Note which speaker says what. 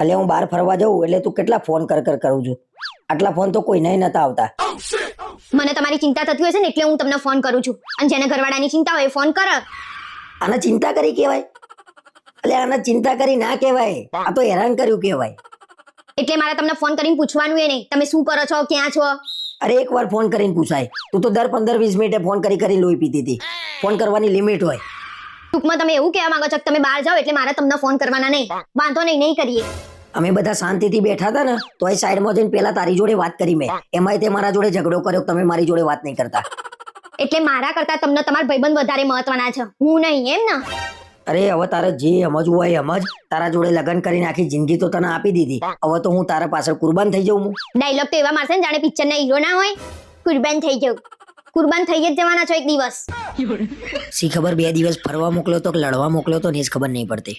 Speaker 1: એટલે હું બહાર ફરવા જાઉં એટલે તું કેટલા ફોન કર કર કરું છું? આટલા ફોન તો કોઈને નતા આવતા.
Speaker 2: મને તમારી ચિંતા થતી હશે ને એટલે હું તમને ફોન કરું છું. અને જેને ઘરવાળાની ચિંતા હોય ફોન કર.
Speaker 1: આને ચિંતા કરી કહેવાય? એટલે આને ચિંતા કરી ના કહેવાય. આ તો હેરાન કર્યું કહેવાય.
Speaker 2: એટલે મારે તમને ફોન કરીને પૂછવાનું એ નહીં. તમે શું કરો છો? ક્યાં છો?
Speaker 1: અરે એક વાર ફોન કરીને પૂછાય. તું તો દર પંદર વીસ મિનિટે ફોન કરી કરી લોહી પીતી હતી. ફોન કરવાની લિમિટ હોય.
Speaker 2: ટૂંકમાં તમે એવું કહેવા માંગો છો કે તમે બહાર જાઓ એટલે મારે તમને ફોન કરવાના નહીં. વાંધો નહીં નહીં કરીએ.
Speaker 1: અમે બધા શાંતિથી બેઠા હતા ને તો એ સાઈડમાં જઈને પેલા તારી જોડે વાત કરી મેં. એમાંય તે મારા જોડે ઝઘડો કર્યો તમે મારી જોડે વાત નહીં કરતા.
Speaker 2: એટલે મારા કરતા તમને તમારા ભાઈબંધ વધારે મહત્વના છે. હું નહીં એમ ને?
Speaker 1: અરે હવે તારે જે સમજવું હોય સમજ તારા જોડે લગ્ન કરીને આખી જિંદગી તો તને આપી દીધી. હવે તો હું તારા પાછળ કુરબાન થઈ જાઉં હું.
Speaker 2: ડાયલોગ તો એવા મારશે ને જાણે પિક્ચરના હીરો ના હોય. કુરબાન થઈ જવું. કુરબાન થઈ જ જવાના છો એક દિવસ.
Speaker 1: સી ખબર બે દિવસ ફરવા મોકલો તો લડવા મોકલો તો ને ખબર નહીં પડતી.